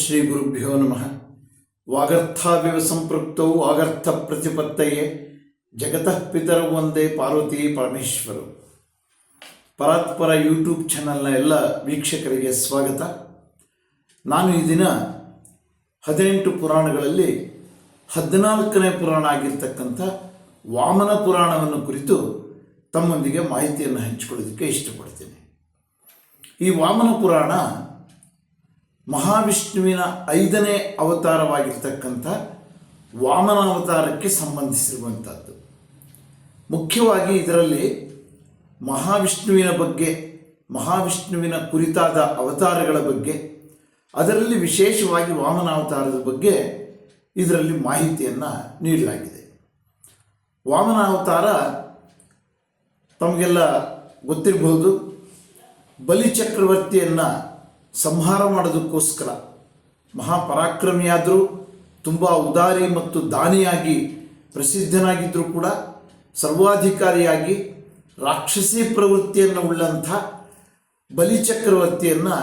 ಶ್ರೀ ಗುರುಭ್ಯೋ ನಮಃ. ವಾಗರ್ಥಾವಿವ ಸಂಪೃಕ್ತೌ ವಾಗರ್ಥ ಪ್ರತಿಪತ್ತಯೇ. ಜಗತಃ ಪಿತರ ಒಂದೇ ಪಾರ್ವತಿ ಪರಮೇಶ್ವರು. ಪರಾತ್ಪರ ಯೂಟ್ಯೂಬ್ ಚಾನಲ್ನ ಎಲ್ಲ ವೀಕ್ಷಕರಿಗೆ ಸ್ವಾಗತ. ನಾನು ಈ ದಿನ ಹದಿನೆಂಟು ಪುರಾಣಗಳಲ್ಲಿ ಹದಿನಾಲ್ಕನೇ ಪುರಾಣ ಆಗಿರ್ತಕ್ಕಂಥ ವಾಮನ ಪುರಾಣವನ್ನು ಕುರಿತು ತಮ್ಮೊಂದಿಗೆ ಮಾಹಿತಿಯನ್ನು ಹಂಚಿಕೊಳ್ಳೋದಕ್ಕೆ ಇಷ್ಟಪಡ್ತೀನಿ. ಈ ವಾಮನ ಪುರಾಣ ಮಹಾವಿಷ್ಣುವಿನ ಐದನೇ ಅವತಾರವಾಗಿರ್ತಕ್ಕಂಥ ವಾಮನ ಅವತಾರಕ್ಕೆ ಸಂಬಂಧಿಸಿರುವಂಥದ್ದು. ಮುಖ್ಯವಾಗಿ ಇದರಲ್ಲಿ ಮಹಾವಿಷ್ಣುವಿನ ಬಗ್ಗೆ, ಮಹಾವಿಷ್ಣುವಿನ ಕುರಿತಾದ ಅವತಾರಗಳ ಬಗ್ಗೆ, ಅದರಲ್ಲಿ ವಿಶೇಷವಾಗಿ ವಾಮನ ಅವತಾರದ ಬಗ್ಗೆ ಇದರಲ್ಲಿ ಮಾಹಿತಿಯನ್ನು ನೀಡಲಾಗಿದೆ. ವಾಮನ ಅವತಾರ ತಮಗೆಲ್ಲ ಗೊತ್ತಿರಬಹುದು. ಬಲಿಚಕ್ರವರ್ತಿಯನ್ನು ಸಂಹಾರ ಮಾಡೋದಕ್ಕೋಸ್ಕರ. ಮಹಾಪರಾಕ್ರಮಿಯಾದರೂ ತುಂಬ ಉದಾರಿ ಮತ್ತು ದಾನಿಯಾಗಿ ಪ್ರಸಿದ್ಧನಾಗಿದ್ದರೂ ಕೂಡ ಸರ್ವಾಧಿಕಾರಿಯಾಗಿ ರಾಕ್ಷಸಿ ಪ್ರವೃತ್ತಿಯನ್ನು ಉಳ್ಳಂಥ ಬಲಿಚಕ್ರವರ್ತಿಯನ್ನು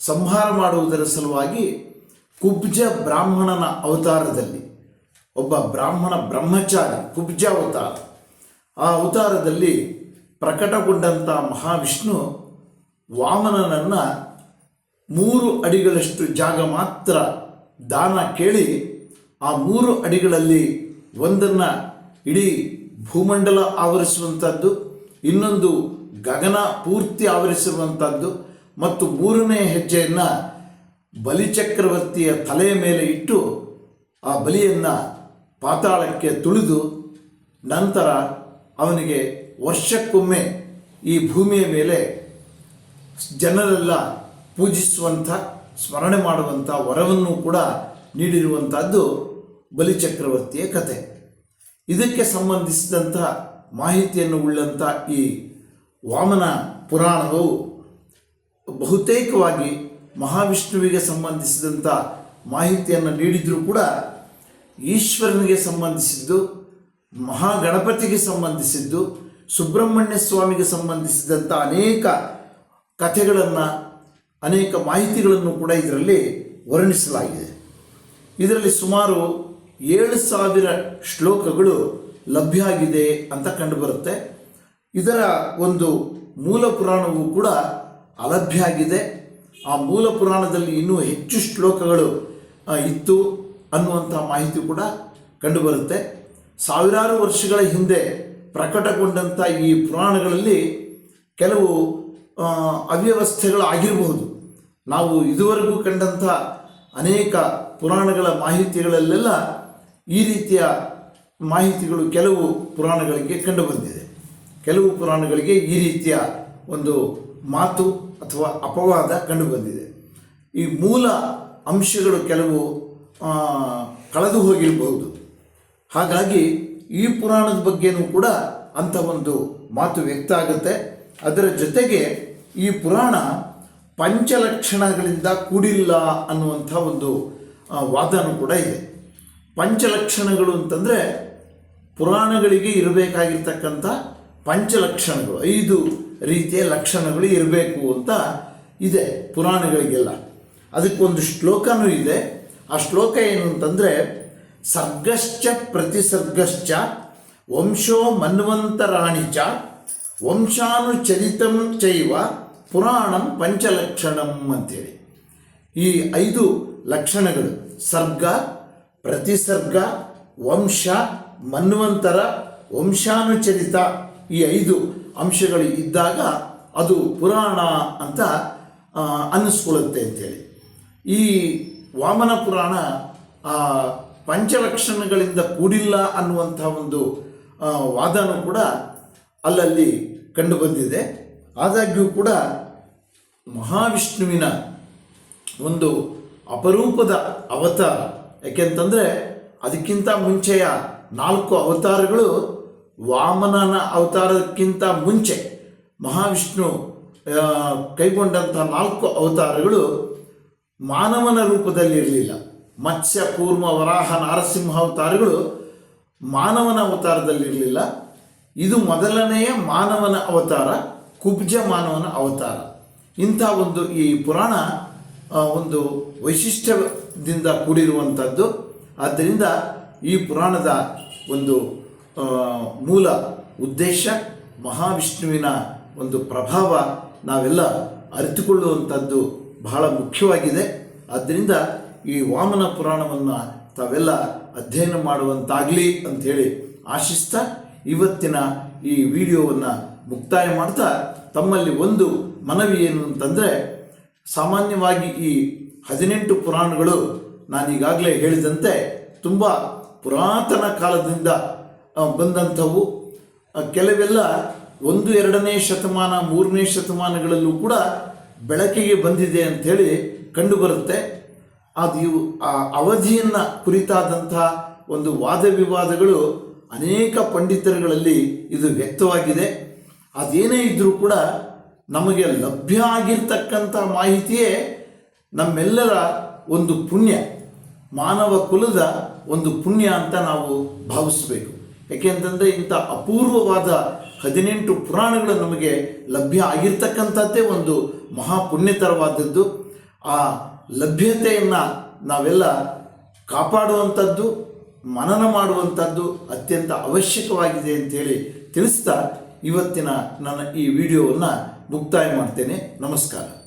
ಸಂಹಾರ ಮಾಡುವುದರ ಸಲುವಾಗಿ ಕುಬ್ಜ ಬ್ರಾಹ್ಮಣನ ಅವತಾರದಲ್ಲಿ, ಒಬ್ಬ ಬ್ರಾಹ್ಮಣ ಬ್ರಹ್ಮಚಾರಿ ಕುಬ್ಜ ಅವತಾರ. ಆ ಅವತಾರದಲ್ಲಿ ಪ್ರಕಟಗೊಂಡಂಥ ಮಹಾವಿಷ್ಣು ವಾಮನನನ್ನು ಮೂರು ಅಡಿಗಳಷ್ಟು ಜಾಗ ಮಾತ್ರ ದಾನ ಕೇಳಿ ಆ ಮೂರು ಅಡಿಗಳಲ್ಲಿ ಒಂದನ್ನು ಇಡೀ ಭೂಮಂಡಲ ಆವರಿಸುವಂಥದ್ದು ಇನ್ನೊಂದು ಗಗನ ಪೂರ್ತಿ ಆವರಿಸಿರುವಂಥದ್ದು ಮತ್ತು ಮೂರನೇ ಹೆಜ್ಜೆಯನ್ನು ಬಲಿಚಕ್ರವರ್ತಿಯ ತಲೆಯ ಮೇಲೆ ಇಟ್ಟು ಆ ಬಲಿಯನ್ನು ಪಾತಾಳಕ್ಕೆ ತುಳಿದು ನಂತರ ಅವನಿಗೆ ವರ್ಷಕ್ಕೊಮ್ಮೆ ಈ ಭೂಮಿಯ ಮೇಲೆ ಜನರೆಲ್ಲ ಪೂಜಿಸುವಂಥ, ಸ್ಮರಣೆ ಮಾಡುವಂಥ ವರವನ್ನು ಕೂಡ ನೀಡಿರುವಂಥದ್ದು ಬಲಿಚಕ್ರವರ್ತಿಯ ಕತೆ. ಇದಕ್ಕೆ ಸಂಬಂಧಿಸಿದಂಥ ಮಾಹಿತಿಯನ್ನು ಉಳ್ಳಂಥ ಈ ವಾಮನ ಪುರಾಣವು ಬಹುತೇಕವಾಗಿ ಮಹಾವಿಷ್ಣುವಿಗೆ ಸಂಬಂಧಿಸಿದಂಥ ಮಾಹಿತಿಯನ್ನು ನೀಡಿದರೂ ಕೂಡ ಈಶ್ವರನಿಗೆ ಸಂಬಂಧಿಸಿದ್ದು, ಮಹಾಗಣಪತಿಗೆ ಸಂಬಂಧಿಸಿದ್ದು, ಸುಬ್ರಹ್ಮಣ್ಯ ಸ್ವಾಮಿಗೆ ಸಂಬಂಧಿಸಿದಂಥ ಅನೇಕ ಕಥೆಗಳನ್ನು ಅನೇಕ ಮಾಹಿತಿಗಳನ್ನು ಕೂಡ ಇದರಲ್ಲಿ ವರ್ಣಿಸಲಾಗಿದೆ. ಇದರಲ್ಲಿ ಸುಮಾರು ಏಳು ಸಾವಿರ ಶ್ಲೋಕಗಳು ಲಭ್ಯ ಆಗಿದೆ ಅಂತ ಕಂಡುಬರುತ್ತೆ. ಇದರ ಒಂದು ಮೂಲ ಪುರಾಣವೂ ಕೂಡ ಅಲಭ್ಯ ಆಗಿದೆ. ಆ ಮೂಲ ಪುರಾಣದಲ್ಲಿ ಇನ್ನೂ ಹೆಚ್ಚು ಶ್ಲೋಕಗಳು ಇತ್ತು ಅನ್ನುವಂಥ ಮಾಹಿತಿ ಕೂಡ ಕಂಡುಬರುತ್ತೆ. ಸಾವಿರಾರು ವರ್ಷಗಳ ಹಿಂದೆ ಪ್ರಕಟಗೊಂಡಂಥ ಈ ಪುರಾಣಗಳಲ್ಲಿ ಕೆಲವು ಅವ್ಯವಸ್ಥೆಗಳು ಆಗಿರಬಹುದು ನಾವು ಇದುವರೆಗೂ ಕಂಡಂಥ ಅನೇಕ ಪುರಾಣಗಳ ಮಾಹಿತಿಗಳಲ್ಲೆಲ್ಲ ಈ ರೀತಿಯ ಮಾಹಿತಿಗಳು ಕೆಲವು ಪುರಾಣಗಳಿಗೆ ಕಂಡುಬಂದಿದೆ. ಕೆಲವು ಪುರಾಣಗಳಿಗೆ ಈ ರೀತಿಯ ಒಂದು ಮಾತು ಅಥವಾ ಅಪವಾದ ಕಂಡುಬಂದಿದೆ. ಈ ಮೂಲ ಅಂಶಗಳು ಕೆಲವು ಕಳೆದು ಹೋಗಿರಬಹುದು. ಹಾಗಾಗಿ ಈ ಪುರಾಣದ ಬಗ್ಗೆನೂ ಕೂಡ ಅಂಥ ಒಂದು ಮಾತು ವ್ಯಕ್ತ ಆಗುತ್ತೆ. ಅದರ ಜೊತೆಗೆ ಈ ಪುರಾಣ ಪಂಚಲಕ್ಷಣಗಳಿಂದ ಕೂಡಿಲ್ಲ ಅನ್ನುವಂಥ ಒಂದು ವಾದನೂ ಕೂಡ ಇದೆ. ಪಂಚಲಕ್ಷಣಗಳು ಅಂತಂದರೆ ಪುರಾಣಗಳಿಗೆ ಇರಬೇಕಾಗಿರ್ತಕ್ಕಂಥ ಪಂಚಲಕ್ಷಣಗಳು, ಐದು ರೀತಿಯ ಲಕ್ಷಣಗಳು ಇರಬೇಕು ಅಂತ ಇದೆ ಪುರಾಣಗಳಿಗೆಲ್ಲ. ಅದಕ್ಕೊಂದು ಶ್ಲೋಕನೂ ಇದೆ. ಆ ಶ್ಲೋಕ ಏನು ಅಂತಂದರೆ, ಸರ್ಗಶ್ಚ ಪ್ರತಿಸರ್ಗಶ್ಚ ವಂಶೋ ಮನ್ವಂತರಾಣಿ ಚ ವಂಶಾನುಚರಿತಂ ಚೈವ ಪುರಾಣಂ ಪಂಚಲಕ್ಷಣಂ ಅಂತೇಳಿ. ಈ ಐದು ಲಕ್ಷಣಗಳು ಸರ್ಗ, ಪ್ರತಿಸರ್ಗ, ವಂಶ, ಮನ್ವಂತರ, ವಂಶಾನುಚರಿತ ಈ ಐದು ಅಂಶಗಳು ಇದ್ದಾಗ ಅದು ಪುರಾಣ ಅಂತ ಅನ್ನಿಸ್ಕೊಳ್ಳುತ್ತೆ ಅಂತೇಳಿ. ಈ ವಾಮನ ಪುರಾಣ ಪಂಚಲಕ್ಷಣಗಳಿಂದ ಕೂಡಿಲ್ಲ ಅನ್ನುವಂಥ ಒಂದು ವಾದನೂ ಕೂಡ ಅಲ್ಲಲ್ಲಿ ಕಂಡುಬಂದಿದೆ ಆದಾಗ್ಯೂ ಕೂಡ ಮಹಾವಿಷ್ಣುವಿನ ಒಂದು ಅಪರೂಪದ ಅವತಾರ. ಯಾಕೆಂತಂದರೆ ಅದಕ್ಕಿಂತ ಮುಂಚೆಯ ನಾಲ್ಕು ಅವತಾರಗಳು ವಾಮನನ ಅವತಾರಕ್ಕಿಂತ ಮುಂಚೆ ಮಹಾವಿಷ್ಣು ಕೈಗೊಂಡಂಥ ನಾಲ್ಕು ಅವತಾರಗಳು ಮಾನವನ ರೂಪದಲ್ಲಿರಲಿಲ್ಲ ಮತ್ಸ್ಯ, ಕೂರ್ಮ, ವರಾಹ, ನಾರಸಿಂಹ ಅವತಾರಗಳು ಮಾನವನ ಅವತಾರದಲ್ಲಿರಲಿಲ್ಲ ಇದು ಮೊದಲನೆಯ ಮಾನವನ ಅವತಾರ. ಕುಬ್ಜ ಮಾನವನ ಅವತಾರ. ಇಂಥ ಒಂದು ಈ ಪುರಾಣ ಒಂದು ವೈಶಿಷ್ಟ್ಯದಿಂದ ಕೂಡಿರುವಂಥದ್ದು. ಆದ್ದರಿಂದ ಈ ಪುರಾಣದ ಒಂದು ಮೂಲ ಉದ್ದೇಶ, ಮಹಾವಿಷ್ಣುವಿನ ಒಂದು ಪ್ರಭಾವ ನಾವೆಲ್ಲ ಅರಿತುಕೊಳ್ಳುವಂಥದ್ದು ಬಹಳ ಮುಖ್ಯವಾಗಿದೆ. ಆದ್ದರಿಂದ ಈ ವಾಮನ ಪುರಾಣವನ್ನು ತಾವೆಲ್ಲ ಅಧ್ಯಯನ ಮಾಡುವಂತಾಗಲಿ ಅಂಥೇಳಿ ಆಶಿಸ್ತಾ ಇವತ್ತಿನ ಈ ವಿಡಿಯೋವನ್ನು ಮುಕ್ತಾಯ ಮಾಡ್ತಾ ತಮ್ಮಲ್ಲಿ ಒಂದು ಮನವಿ ಏನು ಅಂತಂದರೆ, ಸಾಮಾನ್ಯವಾಗಿ ಈ ಹದಿನೆಂಟು ಪುರಾಣಗಳು ನಾನೀಗಾಗಲೇ ಹೇಳಿದಂತೆ ತುಂಬ ಪುರಾತನ ಕಾಲದಿಂದ ಬಂದಂಥವು. ಕೆಲವೆಲ್ಲ ಒಂದು, ಎರಡನೇ ಶತಮಾನ, ಮೂರನೇ ಶತಮಾನಗಳಲ್ಲೂ ಕೂಡ ಬೆಳಕಿಗೆ ಬಂದಿದೆ ಅಂಥೇಳಿ ಕಂಡುಬರುತ್ತೆ. ಅದು ಇವು, ಆ, ಅವಧಿಯನ್ನು ಕುರಿತಾದಂಥ ಒಂದು ವಾದ ವಿವಾದಗಳು ಅನೇಕ ಪಂಡಿತರುಗಳಲ್ಲಿ ಇದು ವ್ಯಕ್ತವಾಗಿದೆ. ಅದೇನೇ ಇದ್ದರೂ ಕೂಡ ನಮಗೆ ಲಭ್ಯ ಆಗಿರ್ತಕ್ಕಂಥ ಮಾಹಿತಿಯೇ ನಮ್ಮೆಲ್ಲರ ಒಂದು ಪುಣ್ಯ, ಮಾನವ ಕುಲದ ಒಂದು ಪುಣ್ಯ ಅಂತ ನಾವು ಭಾವಿಸಬೇಕು. ಯಾಕೆಂತಂದರೆ ಇಂಥ ಅಪೂರ್ವವಾದ ಹದಿನೆಂಟು ಪುರಾಣಗಳು ನಮಗೆ ಲಭ್ಯ ಆಗಿರ್ತಕ್ಕಂಥದ್ದೇ ಒಂದು ಮಹಾಪುಣ್ಯತರವಾದದ್ದು. ಆ ಲಭ್ಯತೆಯನ್ನು ನಾವೆಲ್ಲ ಕಾಪಾಡುವಂಥದ್ದು, ಮನನ ಮಾಡುವಂಥದ್ದು ಅತ್ಯಂತ ಅವಶ್ಯಕವಾಗಿದೆ ಅಂತೇಳಿ ತಿಳಿಸ್ತಾ ಇವತ್ತಿನ ನನ್ನ ಈ ವಿಡಿಯೋವನ್ನು ಮುಕ್ತಾಯ ಮಾಡ್ತೇನೆ. ನಮಸ್ಕಾರ.